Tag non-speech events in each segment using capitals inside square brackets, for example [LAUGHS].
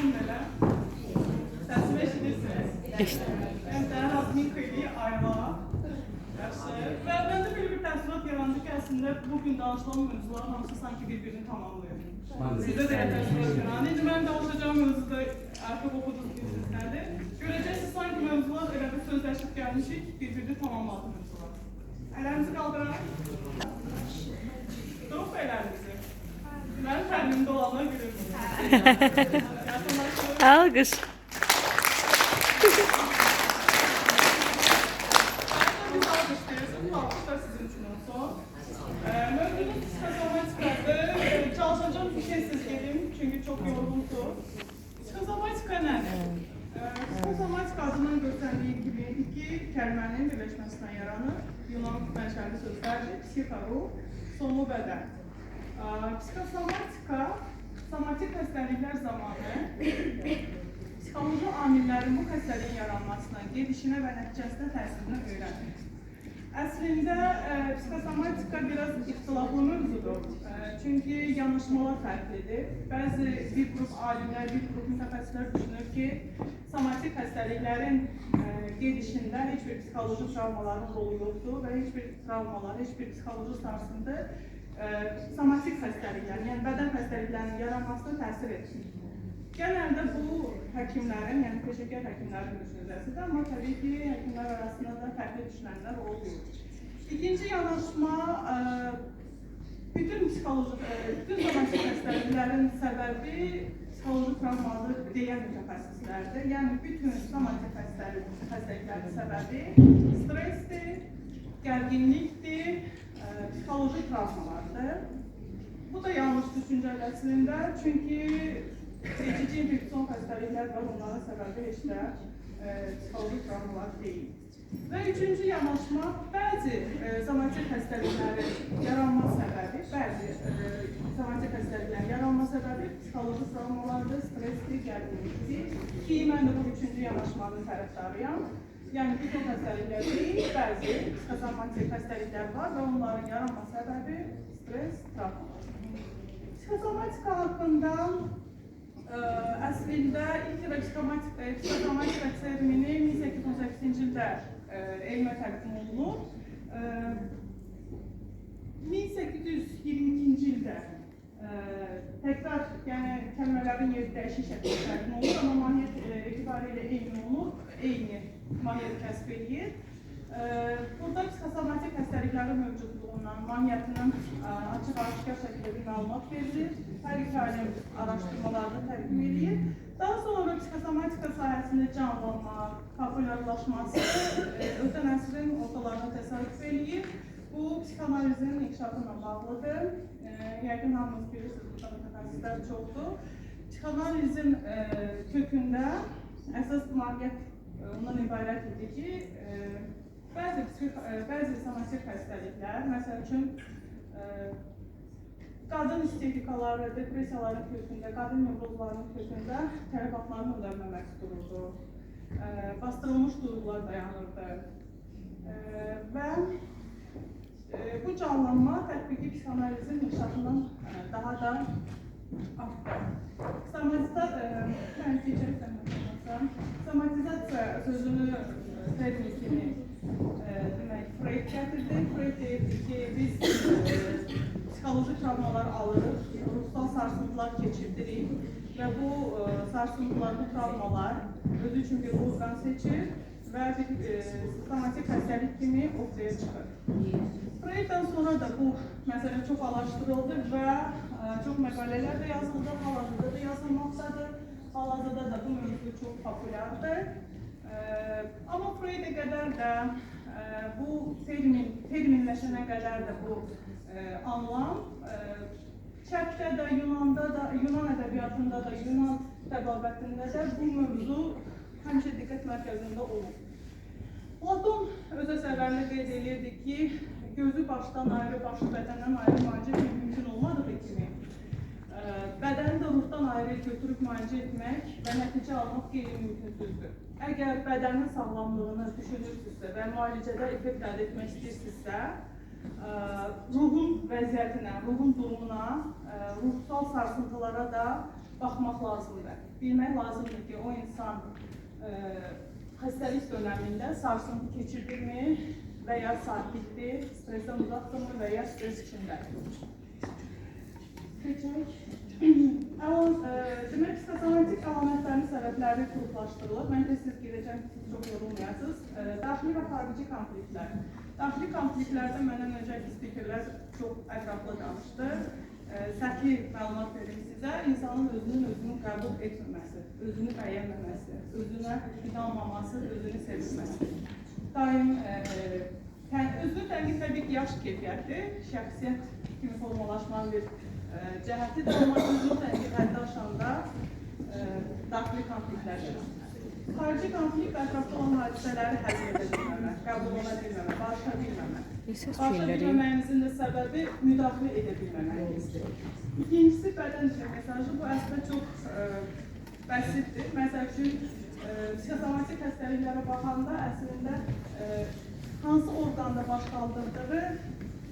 Sesim belə. Səsimi eşidirsiniz. Eşidim. Ben Səhər admin xeyli ayva. Yaxşı. Və məndə belə bir təəssürat yarandı ki, əslində bu gün danışılan mövzular hamısı sanki bir-birini də elə təəssürat yarandı. İndi mən danışacağım mövzuda artıq oxuduğunuz bilirsiniz Görəcəksiniz sanki bir sözləşib gəlmişik, bir-birini tamamladı mövzular. Əllərimizi qaldıraq. Durub əllərimizi. Mən fərqimdə olanlar gülürüm. [LAUGHS] Ee. Ee, Çalışacağım bir şey siz gelin çünkü çok yorgundu. Psikozomatika ne? Ee, Psikozomatika adının gösterdiği gibi iki kelimenin birleşmesinden yaranır. Yunan menşeli sözlerdir. Psikaru, sonu beden. Ee, Psikosomatika, somatik hastalıklar zamanı psixoloji amillərin bu xəstəliyin yaranmasına, gedişinə və nəticəsinə təsirini öyrənir. Əslində e, psikosomatika biraz ixtilaflı mövzudur. E, çünki yanaşmalar fərqlidir. Bəzi bir qrup alimlər, bir qrup mütəxəssislər düşünür ki, somatik xəstəliklərin e, gedişində heç bir psixoloji travmaların rolu yoxdur və heç bir travmalar, heç bir psixoloji sarsıntı somatik xəstəliklərin, yəni bədən xəstəliklərinin yaranmasına təsir etmir. Genelde bu həkimlərin, yəni peşəkar həkimlərin düşüncəsidir, amma təbii ki, həkimlər arasında da fərqli düşünənlər olur. İkinci yanaşma, e, bütün psixoloji, e, bütün somatik xəstəliklərin səbəbi psixoloji travmadır deyən mütəxəssislərdir. Yəni bütün somatik xəstəlik, xəstəliklərin səbəbi stressdir, gərginlikdir, psixoloji travmalardır. Bu da yanlış düşüncələr əslində, çünki Seçici infeksiyon xəstəliklər var, onların səbəbi heç də e, psixoloji travmalar deyil. Və üçüncü yanaşma, bəzi e, somatik xəstəliklərin yaranma səbəbi, bəzi e, somatik xəstəliklərin yaranma səbəbi psixoloji travmalardır, stressdir, gərginlikdir. Ki, mən də bu üçüncü yanaşmanın tərəfdarıyam. Yəni, bütün xəstəliklər deyil, bəzi psixosomatik xəstəliklər var və onların yaranma səbəbi stress, travmalar. Psikosomatika haqqında Ə, əslində ilk psikosomatika, psikosomatika termini 1818-ci ildə ə, elmə təqdim olunub. Ə, 1822-ci ildə ə, təkrar, yəni kəlmələrin yeri dəyişik şəkildə təqdim olunur, amma mahiyyət ə, etibarilə eyni olur, eyni mahiyyət kəsb edir. Ə, Burada psikosomatik xəstəliklərin mövcudluğundan, mahiyyətinin ə, açıq-aşkar şəkildə bir məlumat verilir. Hər iki alim araşdırmalarını təqdim edir. Daha sonra psikosomatika sahəsində canlanma, populyarlaşması ə, ötən əsrin ortalarına təsadüf eləyir. Bu psixanalizin inkişafına bağlıdır. E, yəqin hamınız bilirsiniz, burada mütəxəssislər çoxdur. Psixanalizin e, kökündə əsas e, ondan ibarət idi ki, e, bəzi psix, e, bəzi somatik xəstəliklər, məsəl üçün e, qadın isterikaları, depressiyaların kökündə, qadın nevrozlarının kökündə tələbatların ödənməməsi dururdu. E, bastırılmış duyğular dayanırdı. E, və e, bu canlanma tətbiqi psixanalizin inkişafından e, daha da artdı. Somatizasiya, e, mən keçərsən somatizasiya sözünü e, termin kimi e, demək Freud gətirdi. Freud deyirdi ki, biz e, psixoloji travmalar alırıq, ruhsal sarsıntılar keçirdirik və bu e, sarsıntılar, bu travmalar özü üçün bir orqan seçir və bir e, somatik xəstəlik kimi ortaya çıxır. Freud'dan sonra da bu məsələ çox araşdırıldı və ə, çox məqalələr də yazıldı, hal-hazırda da yazılmaqdadır. Hal-hazırda da bu mövzu çox populyardır. Amma Freud'a qədər də ə, bu termin terminləşənə qədər də bu ə, anlam Şərqdə də, Yunanda da, Yunan ədəbiyyatında da, Yunan təbabətində də bu mövzu həmişə diqqət mərkəzində olub. Platon öz əsərlərində qeyd edirdi ki, gözü başdan ayrı, başı bədəndən ayrı müalicə mümkün olmadığı kimi, bədəni də ruhdan ayrı götürüb müalicə etmək və nəticə almaq qeyri-mümkünsüzdür. Əgər bədənin sağlamlığını düşünürsünüzsə və müalicədə effekt əldə etmək istəyirsinizsə, ə, ruhun vəziyyətinə, ruhun durumuna, ə, ruhsal sarsıntılara da baxmaq lazımdır. Bilmək lazımdır ki, o insan e, xəstəlik dönəmində sarsıntı keçirdirmi və ya sakitdir, stresdən uzaqdırmı və ya stres içindədir. Keçək. E, demək, psixosomatik əlamətlərin səbəbləri qruplaşdırılıb. Məncə siz gedəcəm siz çox yorulmayasınız. E, daxili və xarici konfliktlər. Daxili konfliktlərdə məndən öncəki spikerlər çox ətraflı danışdı. E, səhvi məlumat verim sizə. İnsanın özünün özünü qəbul etməməsi, özünü bəyənməməsi, özünə inanmaması, özünü sevməməsi. Daim özünü tənqid təbii ki, yaş keyfiyyətdir. Şəxsiyyət kimi formalaşmanın bir cəhəti də tənqid həddi aşanda e, daxili konfliktlərdir. Xarici konflikt ətrafda olan hadisələri həll edə bilməmək, qəbul ola bilməmək, barışa bilməmək. Şeyləri- bilməməyimizin də səbəbi müdaxilə edə bilməməkdir. İkincisi bədən dili mesajı. Bu əslində çox e, bəsitdir. Məsəl üçün, e, psixosomatik xəstəliklərə baxanda əslində e, hansı orqanda baş qaldırdığı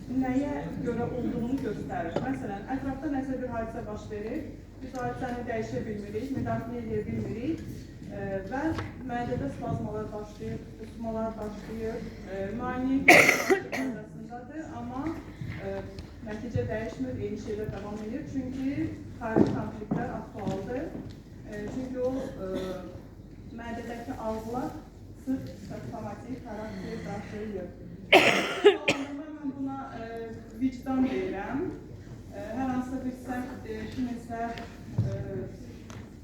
nəyə görə olduğunu göstərir. Məsələn, ətrafda nəsə bir hadisə baş verir, biz hadisəni dəyişə bilmirik, müdaxilə edə bilmirik e, və mədədə spazmalar başlayır, qusmalar başlayır, e, müayinə arasındadır, amma e, nəticə dəyişmir, eyni şeylər davam edir. Çünki xarici konfliktlər aktualdır. E, çünki o e, mədədəki algılar sırf psixosomatik xarakter daşıyır. Mən buna e, vicdan deyirəm. E, hər hansısa bir səhv kiminsə e,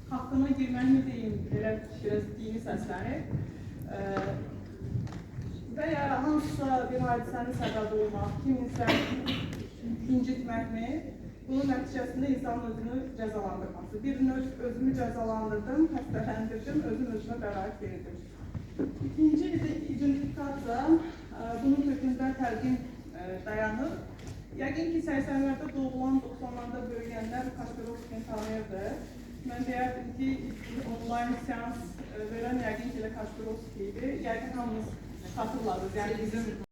haqqına girməkmi deyim, belə biraz dini səslənir. E, və ya hansısa bir hadisənin səbəbi olmaq, kiminsə incitməkmi, bunun nəticəsində insanın özünü cəzalandırması. Bir növ özümü cəzalandırdım, xəstələndirdim, özüm özümə qərar verdim. İkinci ide- identifikasiya, bunun kökündə təlqin dayanır. Yəqin ki, 80-lərdə doğulan, 90-larda böyüyənlər Kasperovskini tanıyırdı. Mən deyərdim ki, onlayn seans e, verən yəqin ki, elə Kasperovski idi. Yəqin hamınız xatırladınız. Yəni bizim